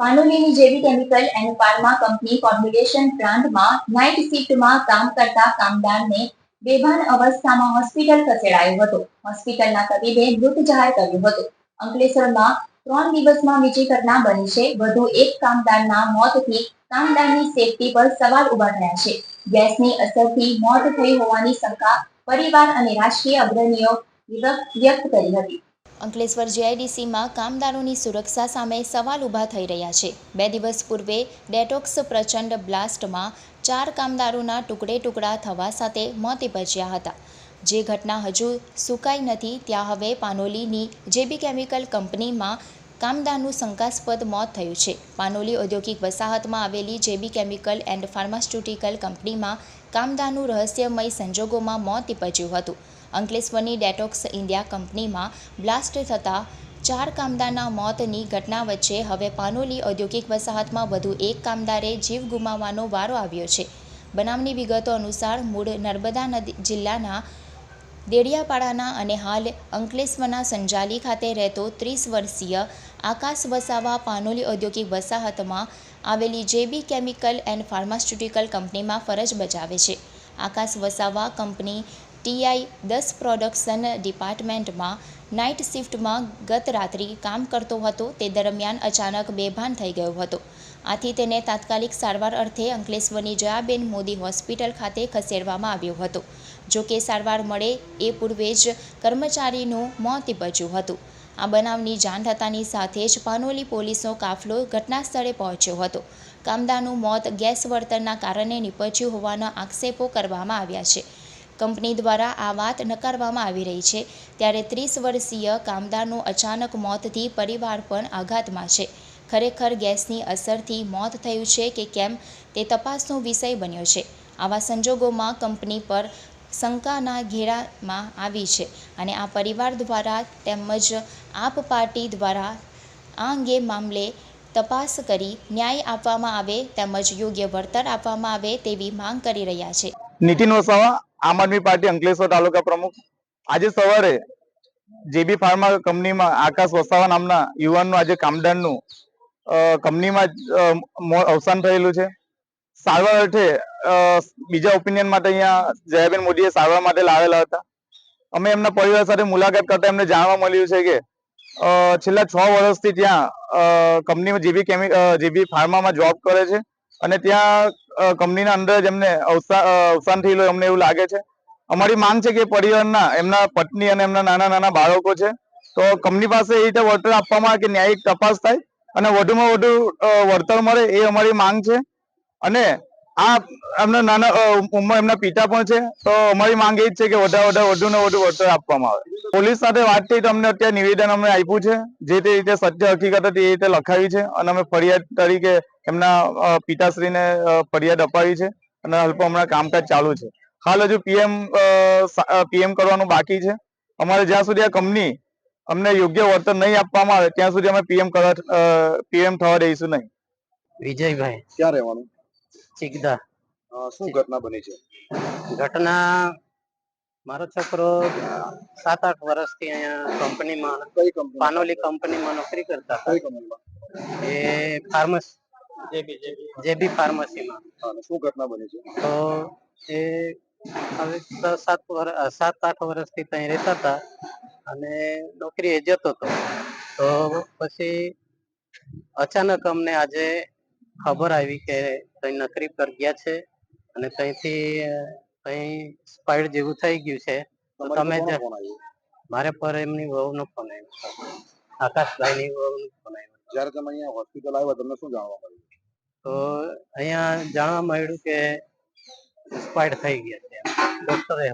પાનોલીની જેવી chemical and pharma company combination પ્લાન્ટમાં night શિફ્ટમાં કામ કરતા કામદારને બેભાન અવસ્થામાં હોસ્પિટલ ખસેડાયો હતો. હોસ્પિટલના તબીબે મૃત જાહેર કર્યું હતું. અંકલેશ્વરમાં ત્રણ દિવસમાં બીજી ઘટના બની છે. વધુ એક કામદારના મોતથી કામદારની સેફટી પર સવાલ ઊભા થયા છે. ગેસની અસરથી મોત થઈ હોવાની શંકા પરિવાર અને રાજકીય અગ્રણીઓ વ્યક્ત કરી હતી. અંકલેશ્વર જીઆઈડીસીમાં કામદારોની સુરક્ષા સામે સવાલ ઊભા થઈ રહ્યા છે. બે દિવસ પૂર્વે ડેટોક્સ પ્રચંડ બ્લાસ્ટમાં ચાર કામદારોના ટુકડે ટુકડા થવા સાથે મોત નિપજ્યા હતા. જે ઘટના હજુ સુકાઈ નથી, ત્યાં હવે પાનોલીની જેબી કેમિકલ કંપનીમાં કામદારનું શંકાસ્પદ મોત થયું છે. પાનોલી ઔદ્યોગિક વસાહતમાં આવેલી જેબી કેમિકલ એન્ડ ફાર્માસ્યુટિકલ કંપનીમાં કામદારનું રહસ્યમય સંજોગોમાં મોત નિપજ્યું હતું. અંકલેશ્વરની ડેટોક્સ ઇન્ડિયા કંપનીમાં બ્લાસ્ટ થતાં ચાર કામદારના મોતની ઘટના વચ્ચે હવે પાનોલી ઔદ્યોગિક વસાહતમાં વધુ એક કામદારે જીવ ગુમાવવાનો વારો આવ્યો છે. બનાવની વિગતો અનુસાર મૂળ નર્મદા નદી જિલ્લાના દેડિયાપાડાના અને હાલ અંકલેશ્વરના સંજાલી ખાતે રહેતો ત્રીસ વર્ષીય આકાશ વસાવા પાનોલી ઔદ્યોગિક વસાહતમાં આવેલી જેબી કેમિકલ એન્ડ ફાર્માસ્યુટિકલ કંપનીમાં ફરજ બજાવે છે. આકાશ વસાવા કંપની ટીઆઈ દસ પ્રોડક્શન ડિપાર્ટમેન્ટમાં નાઇટ શિફ્ટમાં ગત રાત્રિ કામ કરતો હતો. તે દરમિયાન અચાનક બેભાન થઈ ગયો હતો. આથી તેને તાત્કાલિક સારવાર અર્થે અંકલેશ્વરની જયાબેન મોદી હોસ્પિટલ ખાતે ખસેડવામાં આવ્યો હતો. જો કે સારવાર મળે એ પૂર્વે જ કર્મચારીનું મોત નીપજ્યું હતું. આ બનાવની જાણ થતાની સાથે જ પાનોલી પોલીસનો કાફલો ઘટના સ્થળે પહોંચ્યો હતો. કામદારનું મોત ગેસ વળતરના કારણે નીપજ્યું હોવાના આક્ષેપો કરવામાં આવ્યા છે. કંપની દ્વારા આ વાત નકારવામાં આવી રહી છે. ત્યારે ત્રીસ વર્ષીય કામદારનું અચાનક મોતથી પરિવાર પણ આઘાતમાં છે. ખરેખર ગેસની અસરથી મોત થયું છે કે કેમ તે તપાસનો વિષય બન્યો છે. આવા સંજોગોમાં કંપની પર શંકાના ઘેરામાં આવી છે અને આ પરિવાર દ્વારા તેમજ આપ પાર્ટી દ્વારા આ અંગે મામલે તપાસ કરી ન્યાય આપવામાં આવે તેમજ યોગ્ય વળતર આપવામાં આવે તેવી માંગ કરી રહ્યા છે. નીતિન વસાવા આમ આદમી પાર્ટી અંકલેશ્વર તાલુકા પ્રમુખ. આજે સવારે જેબી ફાર્મા કંપનીમાં આકાશ વસાવા નામના યુવાનનું આજે કામદારનું કંપનીમાં અવસાન થયેલું છે. સારવાર અર્થે બીજા ઓપિનિયન માટે અહીંયા જયાબેન મોદીએ સારવાર માટે લાવેલા હતા. અમે એમના પરિવાર સાથે મુલાકાત કરતા એમને જાણવા મળ્યું છે કે છેલ્લા છ વર્ષથી ત્યાં કંપનીમાં જેબી કેમી જેબી ફાર્મામાં જોબ કરે છે. અને ત્યાં કંપનીના અંદર જ એમને અવસા- અવસાન થયેલું અમને એવું લાગે છે. અમારી માંગ છે કે પરિવારના, એમના પત્ની અને એમના નાના નાના બાળકો છે, તો કંપની પાસે એ રીતે વળતર આપવામાં કે ન્યાયિક તપાસ થાય અને વધુમાં વધુ વળતર મળે એ અમારી માંગ છે. અને આ એમના નાના ઉંમર એમના પિતા પણ છે તો અમારી માંગ એ જ છે કે વધારે વધારે વધુ ને વધુ વળતર આપવામાં આવે. પોલીસ સાથે વાત થઈ તો અમને અત્યારે નિવેદન આપ્યું છે જે તે રીતે સત્ય હકીકત હતી એ રીતે લખાવી છે અને અમે ફરિયાદ તરીકે એમના પિતાશ્રીને ફરિયાદ અપાવી છે અને અલ્પ હમણાં કામકાજ ચાલુ છે. હાલ હજુ પીએમ પીએમ કરવાનું બાકી છે. અમારે જ્યાં સુધી આ કંપની અમને યોગ્ય વળતર નહીં આપવામાં આવે ત્યાં સુધી અમે પીએમ કરવા પીએમ થવા દઈશું નહીં. વિજયભાઈ. ક્યાં રહેવાનું? અ, શું ઘટના બની છે? ઘટના મારો છોકરો સાત આઠ વર્ષથી અહીંયા કંપનીમાં કઈ કંપની પાનોલી કંપનીમાં નોકરી કરતા કઈ કંપનીમાં? એ ફાર્મસ જેબી ફાર્મસીમાં. શું ઘટના બની છે? તો એ હવે સાત વર્ષ સાત આઠ વર્ષથી ત્યાં રહેતા હતા અને નોકરીએ જતો હતો. તો પછી અચાનક અમને આજે ખબર આવી કે ત્યાં નકરી પર ગયા છે અને ત્યાંથી કઈ સ્પાઈડ જેવું થઈ ગયું છે. તો તમે જ મારે પર એમની વહુનો ફોન આવ્યો. આકાશભાઈની વહુનો ફોન આવ્યો. જ્યારે તમે અહીંયા હોસ્પિટલ આવ્યા તમને શું જાણવા મળ્યું? તો અહીંયા જાણવા મળ્યું કે સ્પાઈડ થઈ ગયા છે ડોક્ટરે